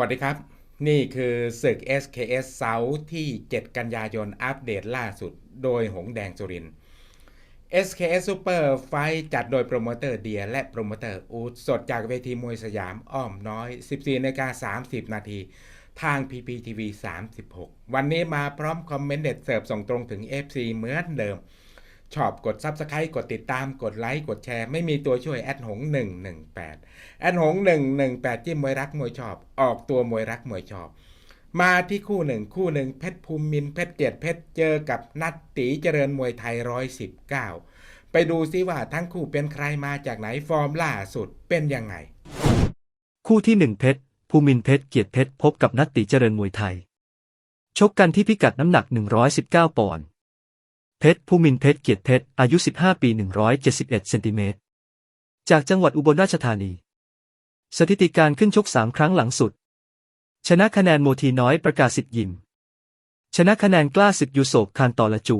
วัสดีครับ นี่คือศึก SKS เสาร์ที่ 7 กันยายนอัปเดตล่าสุด โดยหงแดงสุริน SKS Super Fight จัดโดยโปรโมเตอร์เดีย และโปรโมเตอร์อูดสดจากเวทีมวยสยามอ้อมน้อย 14นาฬิกา30 นาทีทาง PPTV 36 วันนี้มาพร้อมคอมเมนต์เด็ดเสิร์ฟส่งตรงถึง FC เหมือนเดิม ชอบกด Subscribe กดติดตามกดไลค์กดแชร์ ไม่มีตัวช่วยแอดหง 118 แอดหง 118 จิ้มมวยรักมวยชอบ ออกตัวมวยรักมวยชอบ มาที่คู่หนึ่งคู่หนึ่งเพชรภูมิมินเพชรเจ็ดเพชรเจอกับนัดตีเจริญมวยไทย 119 ไปดูซิว่าทั้งคู่เป็นใครมาจากไหนฟอร์มล่าสุดเป็นยังไง คู่ที่หนึ่งเพชรภูมินเพชรเกียรติเพชรพบกับนัตติเจริญมวยไทย ชกกันที่พิกัดน้ำหนัก 119 ปอนด์ เพชรภูมินเพชรเกียรติเพชรอายุ 15 ปี 171 เซนติเมตร จากจังหวัดอุบลราชธานี สถิติการขึ้นชก 3 ครั้งหลังสุด ชนะคะแนนโมทีน้อยประกาศสิทธิ์ยิม ชนะคะแนนกล้าศึกยูโสบคานตอละจู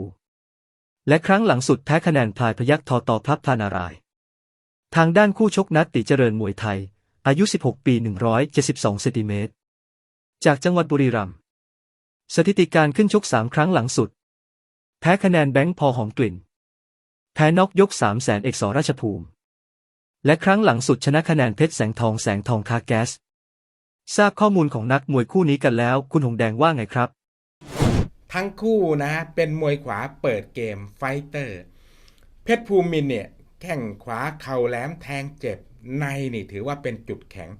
และครั้งหลังสุดแพ้คะแนนพลายพยักทอตอพลับพานาราย ทางด้านคู่ชกนัดติเจริญมวยไทย อายุ 16 ปี 172 เซนติเมตร จากจังหวัดบุรีรัมย์ สถิติการขึ้นชก 3 ครั้งหลังสุด แพ้คะแนนแบงค์พอหอมกลิ่น แพ้น็อกยก3แสนเอกสราชภูมิ และครั้งหลังสุดชนะคะแนนเพชรแสงทองแสงทองคาแกสทราบข้อมูลของนักมวยคู่นี้กันแล้ว คุณหงแดงว่าไงครับ ทั้งคู่นะเป็นมวยขวาเปิดเกมไฟเตอร์ เพชรภูมินเนี่ยแข้งขวาเข่าแหลมแทงเจ็บในนี่ถือว่าเป็นจุดแข็ง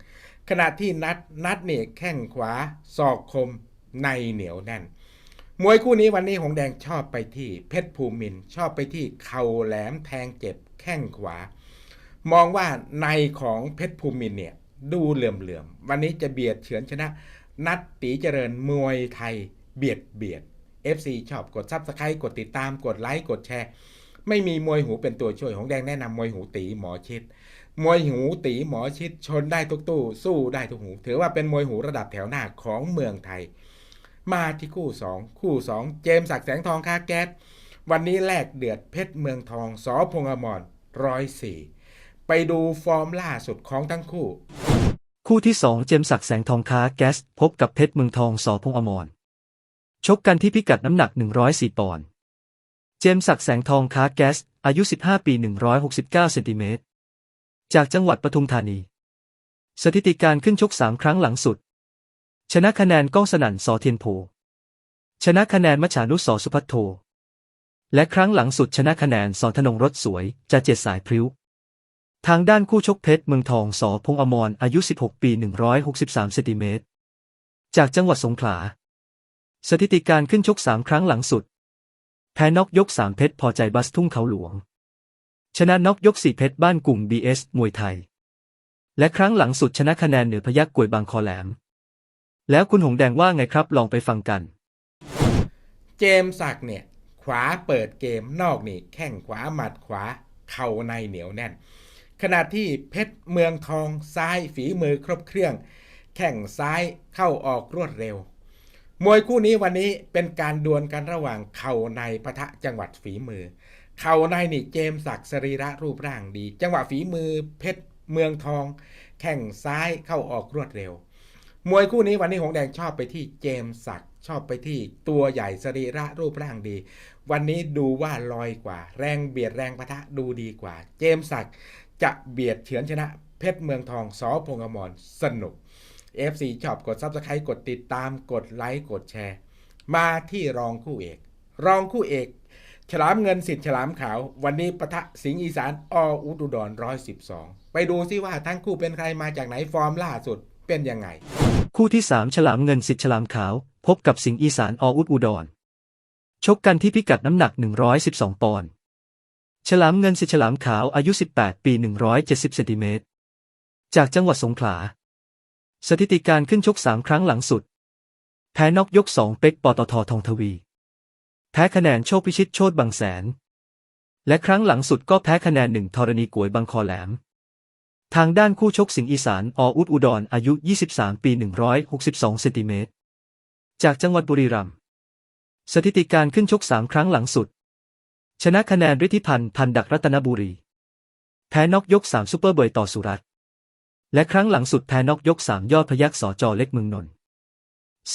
ขณะที่นัดนัดเนี่ยแข้งขวาศอกคมในเหนียวแน่น มวยคู่นี้วันนี้หงแดงชอบไปที่เพชรภูมินทร์ชอบไปที่เข่าแหลมแทงเจ็บแข้งขวา มองว่าในของเพชรภูมินทร์เนี่ยดูเหลื่อมๆวันนี้จะเบียดเฉือนชนะ นัดตีเจริญมวยไทยเบียดเบียด FC ชอบกดซับสไครต์กดติดตามกดไลค์กดแชร์ ไม่มีมวยหูเป็นตัวช่วยของแดงแนะนำมวยหูตีหมอชิด มวยหูตีหมอชิดชนได้ทุกตู้สู้ได้ทุกหู ถือว่าเป็นมวยหูระดับแถวหน้าของเมืองไทย มาที่คู่ 2 คู่ 2 เจมสักแสงทองคาแก๊สวันนี้แลกเดือดเพชรเมืองทองสอพงษ์อมรร้อยสี่ไปดูฟอร์มล่าสุดของทั้งคู่ คู่ที่ 2 เจมสักแสงทองค้าแก๊สพบกับเพชรเมืองทองสอพงษ์อมรชกกันที่พิกัดน้ำหนัก 104 ปอนด์เจมสักแสงทองค้าแก๊สอายุ 15 ปี 169 เซนติเมตรจากจังหวัดปทุมธานี สถิติการขึ้นชก 3 ครั้งหลังสุด ชนะคะแนนก้องสนั่นสอเทียนโพชนะคะแนนมัจฉานุสอสุพัทโท และครั้งหลังสุดชนะคะแนนสอนธนงรถสวยจะเจ็ดสายพริ้ว ทางด้านคู่ชกเพชรเมืองทองสอพงษ์อมรอายุ 16 ปี 163เซนติเมตร จากจังหวัดสงขลา สถิติการขึ้นชก3ครั้งหลังสุด แพ้นอกยก3เพชรพอใจบัสทุ่งเขาหลวง ชนะนอกยก4เพชรบ้านกลุ่ม BS มวยไทย และครั้งหลังสุดชนะคะแนนเหนือพยักกวยบางคอแหลม แล้วคุณหงแดงว่าไงครับลองไปฟังกัน เจมสักเนี่ย ขวาเปิดเกมนอกนี่ แข้งขวาหมัดขวา เข่าในเหนียวแน่น ขณะที่เพชรเมืองทองซ้ายฝีมือครบเครื่อง แข้งซ้ายเข้าออกรวดเร็ว มวยคู่นี้วันนี้เป็นการดวลกันระหว่างเข่าในปะทะจังหวัดฝีมือ เข่าในนี่เจมสักสรีระรูปร่างดี จังหวะฝีมือเพชรเมืองทอง แข้งซ้ายเข้าออกรวดเร็ว มวยคู่นี้วันนี้หงแดงชอบไปที่เจมสักชอบไปที่ตัวใหญ่สรีระรูปร่างดี วันนี้ดูว่าลอยกว่า แรงเบียดแรงปะทะดูดีกว่า เจมสักจะเบียดเฉือนชนะ เพชรเมืองทองสอพงอมรสนุก FC ชอบกด Subscribe กดติดตามกดไลค์กดแชร์ มาที่รองคู่เอก รองคู่เอก ฉลามเงินสิทธิ์ฉลามขาว วันนี้ปะทะสิงห์อีสานออุดรร้อยสิบสองไปดูซิว่าทั้งคู่เป็นใครมาจากไหนฟอร์มล่าสุดเป็นยังไง คู่ที่ 3 ฉลามเงินสิทธิ์ฉลามขาว พบกับสิงห์อีสานออุดอุดร ชกกันที่พิกัดน้ำหนัก 112 ปอนด์ ฉลามเงินสิทธิ์ฉลามขาวอายุ 18 ปี 170เซนติเมตร จากจังหวัดสงขลา สถิติการขึ้นชก 3 ครั้งหลังสุด แพ้นอกยก 2 เป็กปตททองทวี แพ้คะแนนโชคพิชิตโชตบางแสน และครั้งหลังสุดก็แพ้คะแนนหนึ่งธรณีกวยบางคอแหลม ทางด้านคู่ชกสิงห์อีสานออุดอุดรอายุ 23 ปี 162 เซนติเมตร จากจังหวัดบุรีรัมย์ สถิติการขึ้นชก 3 ครั้งหลังสุด ชนะคะแนนฤทธิพันธ์พันดักรัตนบุรี แพ้นอกยก 3 ซุปเปอร์เบย์ต่อสุรัต และครั้งหลังสุดแพ้นอกยกสามยอดพยักสอจอเล็กเมืองนนท์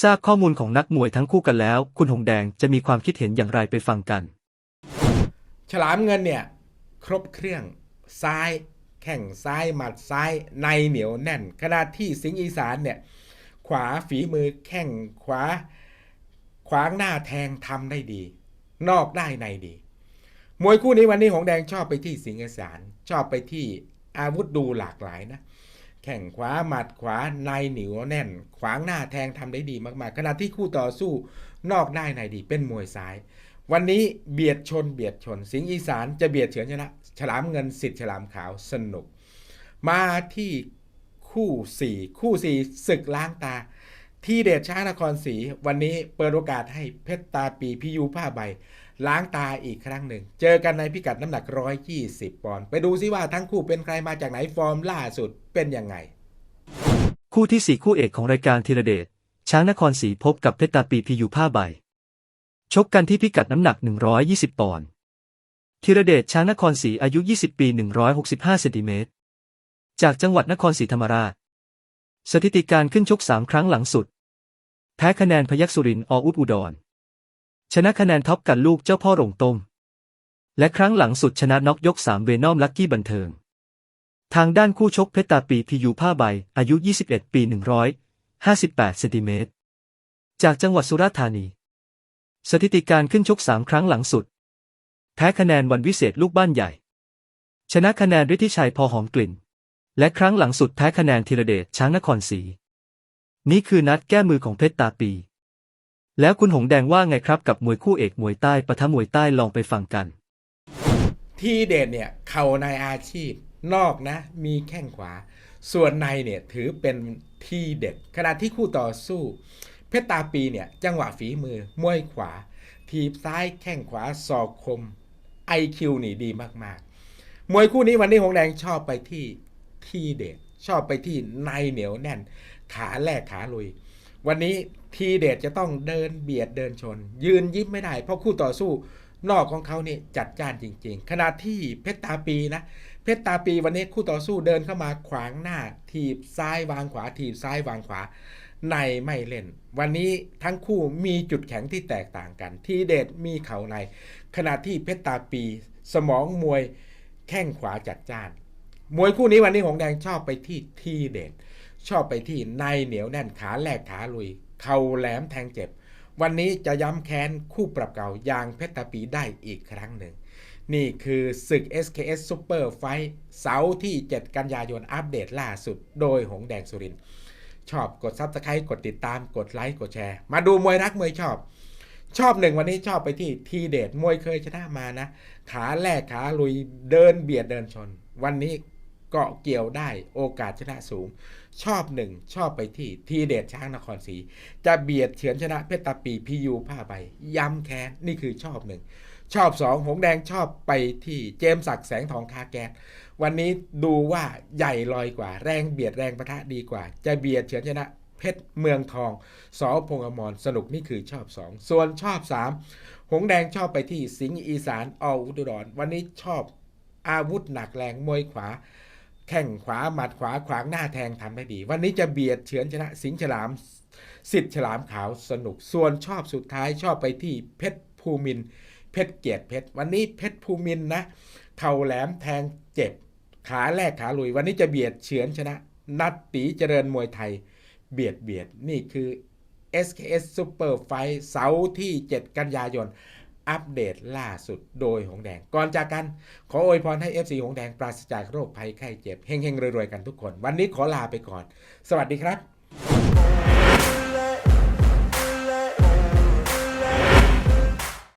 ทราบข้อมูลของนักมวยทั้งคู่กันแล้ว คุณหงแดงจะมีความคิดเห็นอย่างไรไปฟังกัน ฉลามเงินเนี่ย ครบเครื่องซ้าย แข่งซ้ายหมัดซ้ายในเหนียวแน่น ขณะที่สิงห์อีสานเนี่ยขวาฝีมือแข้งขวาขวางหน้าแทงทำได้ดี นอกได้ในดี มวยคู่นี้วันนี้หงแดงชอบไปที่สิงห์อีสานชอบไปที่อาวุธดูหลากหลายนะแข่งขวาหมัดขวาในเหนียวแน่น ขวางหน้าแทงทำได้ดีมากๆ ขณะที่คู่ต่อสู้นอกได้ในดีเป็นมวยซ้าย วันนี้เบียดชนเบียดชน สิงห์อีสานจะเบียดเฉือนชนะ ฉลามเงินสิทธิ์ฉลามขาวสนุก มาที่คู่สี่คู่สี่ศึกล้างตา ที่เดชช้างนครศรีวันนี้เปิดโอกาสให้เพชรตาปีพิยูผ้าใบ ล้างตาอีกครั้งหนึ่ง เจอกันในพิกัดน้ำหนัก 120 ปอนด์ไปดูซิว่าทั้งคู่เป็นใครมาจากไหนฟอร์มล่าสุดเป็นยังไง คู่ที่สี่คู่เอกของรายการธีรเดชช้างนครศรีพบกับเพชรตาปีพียูผ้าใบ ชกกันที่พิกัดน้ำหนัก 120 ปอนด์ธีรเดชช้างนครศรีอายุ 20 ปี 165 เซนติเมตร จากจังหวัดนครศรีธรรมราช สถิติการขึ้นชก 3 ครั้งหลังสุด แพ้คะแนนพยัคฆ์สุรินทร์ออุดอุดร ชนะคะแนนท็อปกันลูกเจ้าพ่อโรงต้ม และครั้งหลังสุดชนะน็อกยก 3 เวนอมลักกี้บันเทิง ทางด้านคู่ชกเพชรตาปีพียูผ้าใบ อายุ 21 ปี 158 เซนติเมตร จากจังหวัดสุราษฎร์ธานี สถิติการขึ้นชก3ครั้งหลังสุด แพ้คะแนนวันวิเศษลูกบ้านใหญ่ ชนะคะแนนฤทธิชัยพอหอมกลิ่น และครั้งหลังสุดแพ้คะแนนธีรเดชช้างนครศรีนี่คือนัดแก้มือของเพชรตาปี แล้วคุณหงแดงว่าไงครับกับมวยคู่เอกมวยใต้ปะทะมวยใต้ลองไปฟังกัน ที่เด็ดเนี่ยเข่าในอาชีพ นอกนะ มีแข้งขวา ส่วนในเนี่ยถือเป็นที่เด็ดขณะที่คู่ต่อสู้ เพชรตาปีเนี่ยจังหวะฝีมือมวยขวา ทีบซ้ายแข้งขวาศอกคม IQ นี่ดีมากๆ มวยคู่นี้วันนี้หงแดงชอบไปที่ที่เด็ดชอบไปที่ในเหนียวแน่น ขาแรกขาลุย วันนี้ทีเด็ดจะต้องเดินเบียดเดินชน ยืนยิ้มไม่ได้ เพราะคู่ต่อสู้นอกของเขานี่จัดจ้านจริง ๆ ขณะที่เพชรตาปีนะ เพชรตาปีวันนี้คู่ต่อสู้เดินเข้ามาขวางหน้าถีบซ้ายวางขวาถีบซ้ายวางขวา ในไม่เล่น วันนี้ทั้งคู่มีจุดแข็งที่แตกต่างกัน ทีเด็ดมีเข่าใน ขณะที่เพชรตาปี สมองมวยแข้งขวาจัดจ้าน มวยคู่นี้วันนี้หงแดงชอบไปที่ทีเด็ด ชอบไปที่ในเหนียวแน่นขาแหลกขาลุย เข่าแหลมแทงเจ็บ วันนี้จะย้ำแค้นคู่ปรับเก่าอย่างเพชรตาปีได้อีกครั้งหนึ่ง นี่คือศึก SKS Super Fight เสาร์ที่ 7 กันยายนอัปเดตล่าสุด โดยหงแดงสุรินทร์ ชอบกด Subscribe กดติดตามกดไลค์กดแชร์ มาดูมวยรักมวยชอบ ชอบหนึ่งวันนี้ชอบไปที่ทีเดทมวยเคยชนะมานะ ขาแรกขาลุยเดินเบียดเดินชน วันนี้เกาะเกี่ยวได้โอกาสชนะสูง ชอบหนึ่งชอบไปที่ทีเดชช้างนครศรีจะเบียดเฉือนชนะเพชรตาปีพียูผ้าใบย้ำแค้นนี่คือชอบหนึ่งชอบสองหงแดงชอบไปที่เจมส์ศักดิ์แสงทองคาแกน วันนี้ดูว่าใหญ่ลอยกว่า แรงเบียดแรงประทะดีกว่า จะเบียดเฉือนชนะเพชรเมืองทองสอพงอมรสนุกนี่คือชอบสองส่วนชอบสามหงแดงชอบไปที่สิงห์อีสานออุดรวันนี้ชอบอาวุธหนักแรงมวยขวา แข้งขวาหมัดขวาขวางหน้าแทงทำได้ดี วันนี้จะเบียดเฉือนชนะสิงห์ฉลามสิทธิ์ฉลามขาวสนุก ส่วนชอบสุดท้ายชอบไปที่เพชรภูมินเพชรเกียรติเพชรวันนี้เพชรภูมินนะเข่าแหลมแทงเจ็บ ขาแรกขาลุย วันนี้จะเบียดเฉือนชนะ นัดตีเจริญมวยไทย เบียดเบียดนี่คือ SKS Super Fight เสาร์ที่ 7 กันยายน อัปเดตล่าสุดโดยหงแดง ก่อนจากกัน ขออวยพรให้ FC หงแดงปราศจากโรคภัยไข้เจ็บเฮงๆรวยๆกันทุกคน วันนี้ขอลาไปก่อน สวัสดีครับ